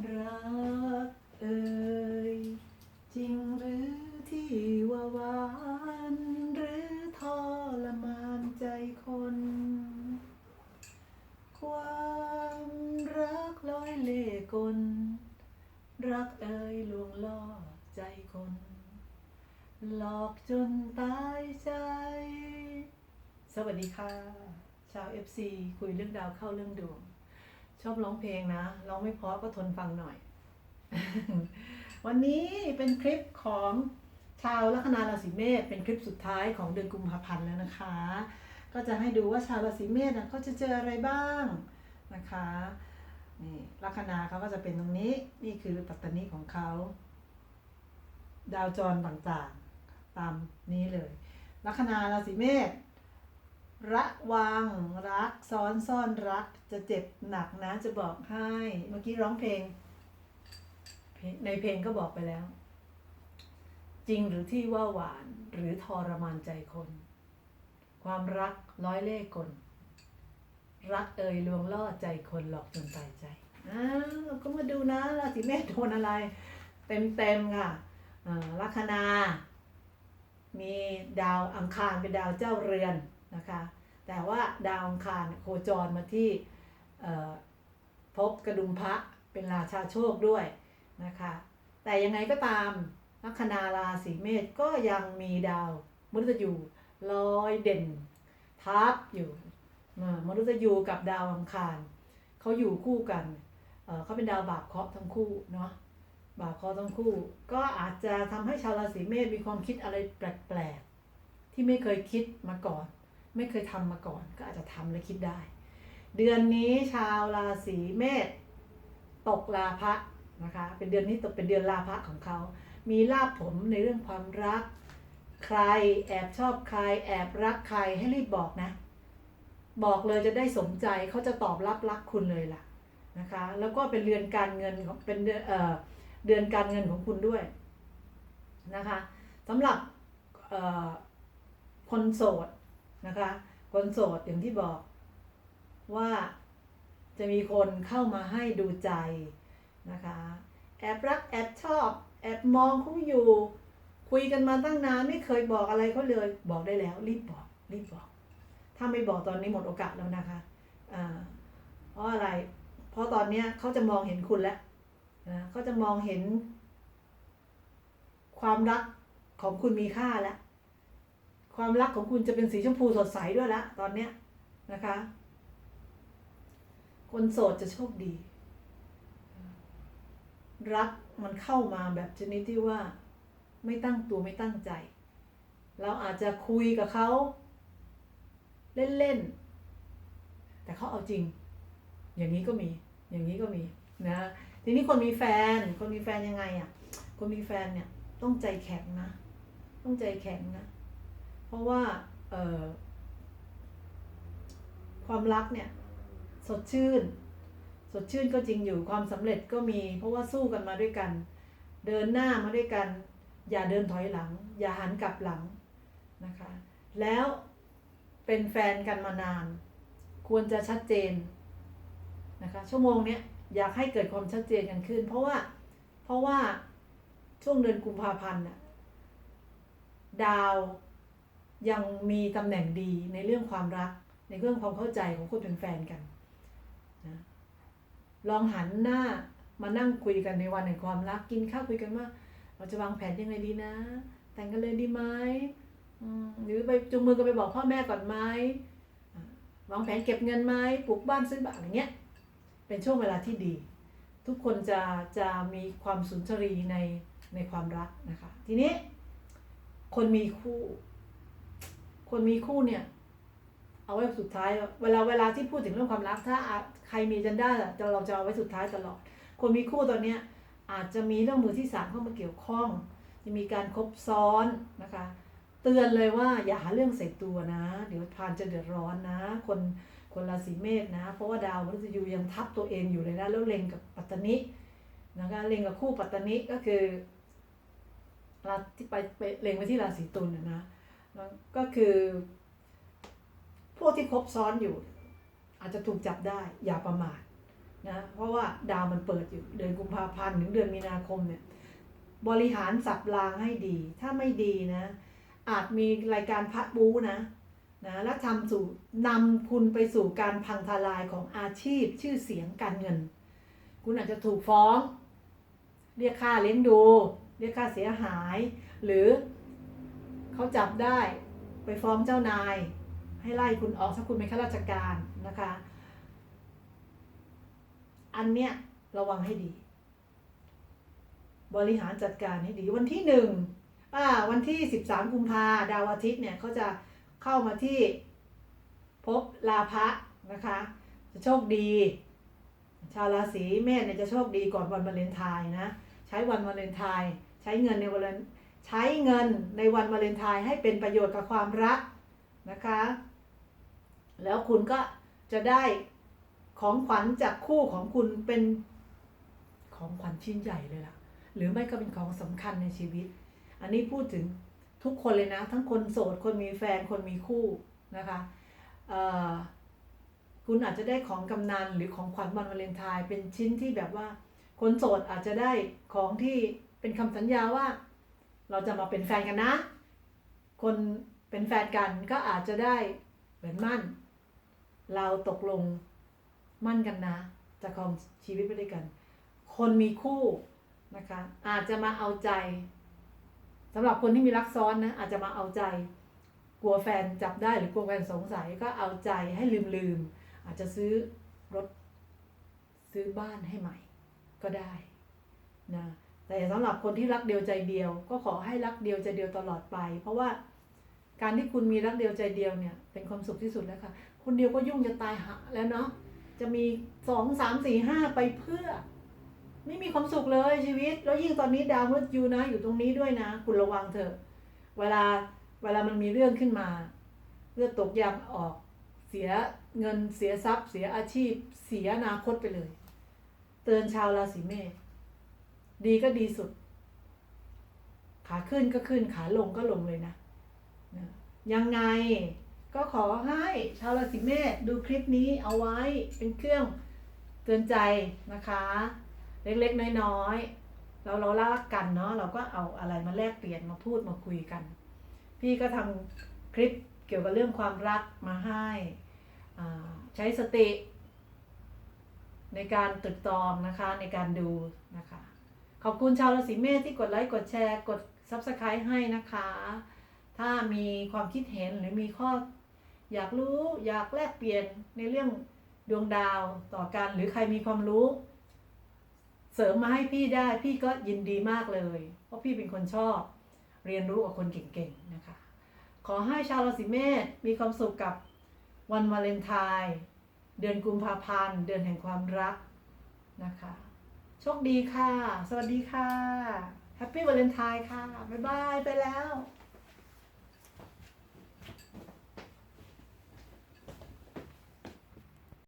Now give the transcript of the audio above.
รักเอ่ยจริงหรือที่ว่าหวานหรือทรมานใจคน ความรักร้อยเล่กล รักเอ่ยลวงล่อใจคน หลอกจนตายใจ สวัสดีค่ะ ชาว FC คุยเรื่องดาวเข้าเรื่องดวง ชอบร้องเพลงนะ ร้องไม่เพราะก็ทนฟังหน่อย วันนี้เป็นคลิปของชาวลัคนาราศีเมษเป็นคลิปสุดท้ายของเดือนกุมภาพันธ์แล้วนะคะ ก็จะให้ดูว่าชาวราศีเมษนะเขาจะเจออะไรบ้างนะคะนี่ลัคนาเขาก็จะเป็นตรงนี้นี่คือปัตตานีของเขาดาวจรต่างๆ ตามนี้เลย ลัคนาราศีเมษ ระวังรักซ้อนซ่อนรักจะเจ็บหนักนะ จะบอกให้เมื่อกี้ร้องเพลง ในเพลงก็บอกไปแล้ว จริงหรือที่ว่าหวานหรือทรมานใจคน ความรักร้อยเล่ห์กล รักเอ่ยลวงล่อใจคนหลอกจนตายใจอ้าวเราก็มาดูนะราศีเมษโดนอะไร เต็มเต็มๆค่ะลัคนา มีดาวอังคารเป็นดาวเจ้าเรือน นะคะ แต่ว่าดาวอังคารโคจรมาที่เอ่อภพกระดุมพระเป็นราชาโชคด้วยนะคะ แต่ยังไงก็ตามลัคนาราศีเมษก็ยังมีดาวมฤตยูลอยเด่นทับอยู่อ่ามฤตยูกับดาวอังคารเขาอยู่คู่กันเเขาเป็นดาวบาปเคราะห์ทั้งคู่เนาะบาปเคราะห์ทั้งคู่ ก็อาจจะทำให้ชาวราศีเมษมีความคิดอะไรแปลกๆที่ไม่เคยคิดมาก่อน ไม่เคยทำมาก่อน ก็อาจจะทำและคิดได้ เดือนนี้ชาวราศีเมษตกลาภะนะคะ เป็นเดือนนี้ตกเป็นเดือนลาภะของเขา มีลาภผมในเรื่องความรัก ใครแอบชอบใคร แอบรักใครให้รีบบอกนะ บอกเลยจะได้สมใจเขาจะตอบรับรักคุณเลยล่ะนะคะ แล้วก็เป็นเดือนการเงินของเป็นเดือนเอ่อเดือนการเงินของคุณด้วยนะคะสำหรับคนโสด นะคะ คนโสดอย่างที่บอกว่าจะมีคนเข้ามาให้ดูใจนะคะ แอบรักแอบชอบ แอบมองเขาอยู่ คุยกันมาตั้งนานไม่เคยบอกอะไรเขาเลย บอกได้แล้วรีบบอกรีบบอก ถ้าไม่บอกตอนนี้หมดโอกาสแล้วนะคะอ่าเพราะอะไร เพราะตอนเนี้ยเขาจะมองเห็นคุณแล้วนะก็จะมองเห็น ความรักของคุณมีค่าแล้ว ความรักของคุณจะเป็นสีชมพูสดใสด้วยละตอนเนี้ยนะคะ คนโสดจะโชคดี รักมันเข้ามาแบบชนิดที่ว่า ไม่ตั้งตัวไม่ตั้งใจ เราอาจจะคุยกับเขาเล่นๆ แต่เขาเอาจริง อย่างนี้ก็มี อย่างนี้ก็มีนะทีนี้คนมีแฟน คนมีแฟนยังไงอะ คนมีแฟนเนี่ยต้องใจแข็งนะ ต้องใจแข็งนะ ราะว่าเออความรักเนี่ยสดชื่น สดชื่นก็จริงอยู่ความสำเร็จก็มี เพราะว่าสู้กันมาด้วยกัน เดินหน้ามาด้วยกัน อย่าเดินถอยหลัง อย่าหันกลับหลังนะคะแล้วเป็นแฟนกันมานาน ควรจะชัดเจนนะคะชั่วโมงเนี้ยอยากให้เกิดความชัดเจนกันขึ้น เพราะว่าเพราะว่าช่วงเดือนกุมภาพันธ์น่ะดาว ยังมีตำแหน่งดีในเรื่องความรัก ในเรื่องความเข้าใจของคนเป็นแฟนกันนะลองหันหน้ามานั่งคุยกันในวันแห่งความรักกินข้าวคุยกันว่า เราจะวางแผนยังไงดีนะ แต่งกันเลยดีไหมหรือไปจูงมือกันไปบอกพ่อแม่ก่อนไหมวางแผนเก็บเงินไหมปลูกบ้านซื้อบ้านอะไรเงี้ย เป็นช่วงเวลาที่ดี ทุกคนจะจะมีความสุนทรีในในความรักนะคะ ทีนี้คนมีคู่ คนมีคู่เนี่ย เอาไว้สุดท้าย เวลาเวลาที่พูดถึงเรื่องความรัก ถ้าใครมีจันได้จะเราจะเอาไว้สุดท้ายตลอด คนมีคู่ตอนเนี้ยอาจจะมีเรื่องมือที่สามเข้ามาเกี่ยวข้อง จะมีการคบซ้อนนะคะ เตือนเลยว่าอย่าหาเรื่องใส่ตัวนะ เดี๋ยวพานจะเดือดร้อนนะ คนคนราศีเมษนะ เพราะว่าดาวมฤตยูยังทับตัวเองอยู่เลยนะแล้วเล็งกับปัตตนินะคะเล็งกับคู่ปัตตนิก็คือราที่ไปไปเล็งไปที่ราศีตุลนะนะ ก็คือพวกที่คบซ้อนอยู่ อาจจะถูกจับได้อย่าประมาทนะเพราะว่าดาวมันเปิดอยู่เดือนกุมภาพันธ์ถึงเดือนมีนาคมเนี่ยบริหารสับรางให้ดี ถ้าไม่ดีนะ อาจมีรายการพระบูนะนะและทำสู่นำคุณไปสู่การพังทลายของอาชีพชื่อเสียงการเงิน คุณอาจจะถูกฟ้อง เรียกค่าเลี้ยงดู เรียกค่าเสียหาย หรือ เขาจับได้ไปฟ้องเจ้านาย ให้ไล่คุณออกถ้าคุณเป็นข้าราชการนะคะ อันเนี้ยระวังให้ดี บริหารจัดการให้ดีวันที่หนึ่งอ่าวันที่ 13 กุมภาดาวอาทิตย์เนี่ยเขาจะเข้ามาที่ภพลาภะนะคะจะโชคดี ชาวราศีเมษเนี่ยจะโชคดีก่อนวันวาเลนไทน์นะ ใช้วันวาเลนไทน์ใช้เงินในวันเลน ใช้เงินในวันวาเลนไทน์ให้เป็นประโยชน์กับความรักนะคะ แล้วคุณก็จะได้ของขวัญจากคู่ของคุณเป็นของขวัญชิ้นใหญ่เลยล่ะ หรือไม่ก็เป็นของสำคัญในชีวิต อันนี้พูดถึงทุกคนเลยนะ ทั้งคนโสด คนมีแฟน คนมีคู่นะคะคุณอาจจะได้ของกำนันหรือของขวัญวันวาเลนไทน์เป็นชิ้นที่แบบว่า คนโสดอาจจะได้ของที่เป็นคำสัญญาว่า เราจะมาเป็นแฟนกันนะ คนเป็นแฟนกันก็อาจจะได้เหมือนมั่น เราตกลงมั่นกันนะ จะครองชีวิตไปด้วยกัน คนมีคู่นะคะ อาจจะมาเอาใจสำหรับคนที่มีรักซ้อนนะอาจจะมาเอาใจ กลัวแฟนจับได้หรือกลัวแฟนสงสัยก็เอาใจให้ลืมลืมๆอาจจะซื้อรถซื้อบ้านให้ใหม่ก็ได้นะ แต่สำหรับคนที่รักเดียวใจเดียว ก็ขอให้รักเดียวใจเดียวตลอดไป เพราะว่าการที่คุณมีรักเดียวใจเดียวเนี่ย เป็นความสุขที่สุดแล้วค่ะคนเดียวก็ยุ่งจะตายหาแล้วเนาะจะมีสองสามสี่ห้าไปเพื่อ ไม่มีความสุขเลยชีวิต แล้วยิ่งตอนนี้ดาวมฤตยูนะ อยู่ตรงนี้ด้วยนะ คุณระวังเถอะ เวลาเวลามันมีเรื่องขึ้นมาเลือดตกยางออกเสียเงินเสียทรัพย์ เสียอาชีพ เสียอนาคตไปเลย เตือนชาวราศีเมษ ดีก็ดีสุด ขาขึ้นก็ขึ้น ขาลงก็ลงเลยนะนะยังไงก็ขอให้ชาวราศีเมษดูคลิปนี้เอาไว้เป็นเครื่องเตือนใจนะคะ เล็กๆ น้อยๆ เราเรารักกันเนาะเราก็เอาอะไรมาแลกเปลี่ยนมาพูดมาคุยกัน พี่ก็ทำคลิปเกี่ยวกับเรื่องความรักมาให้ใช้สติ ในการตรึกตรองนะคะในการดูนะคะ ขอบคุณชาวราศีเมษที่กดไลค์กดแชร์กด Subscribe ให้นะคะ ถ้ามีความคิดเห็นหรือมีข้อ อยากรู้อยากแลกเปลี่ยนในเรื่องดวงดาวต่อกัน หรือใครมีความรู้ เสริมมาให้พี่ได้พี่ก็ยินดีมากเลย เพราะพี่เป็นคนชอบ เรียนรู้กับคนเก่งๆนะคะ ขอให้ชาวราศีเมษมีความสุขกับวันวาเลนไทน์เดือนกุมภาพันธ์เดือนแห่งความรักนะคะ โชคดีค่ะ สวัสดีค่ะ แฮปปี้วาเลนไทน์ค่ะ บ๊ายบาย ไปแล้ว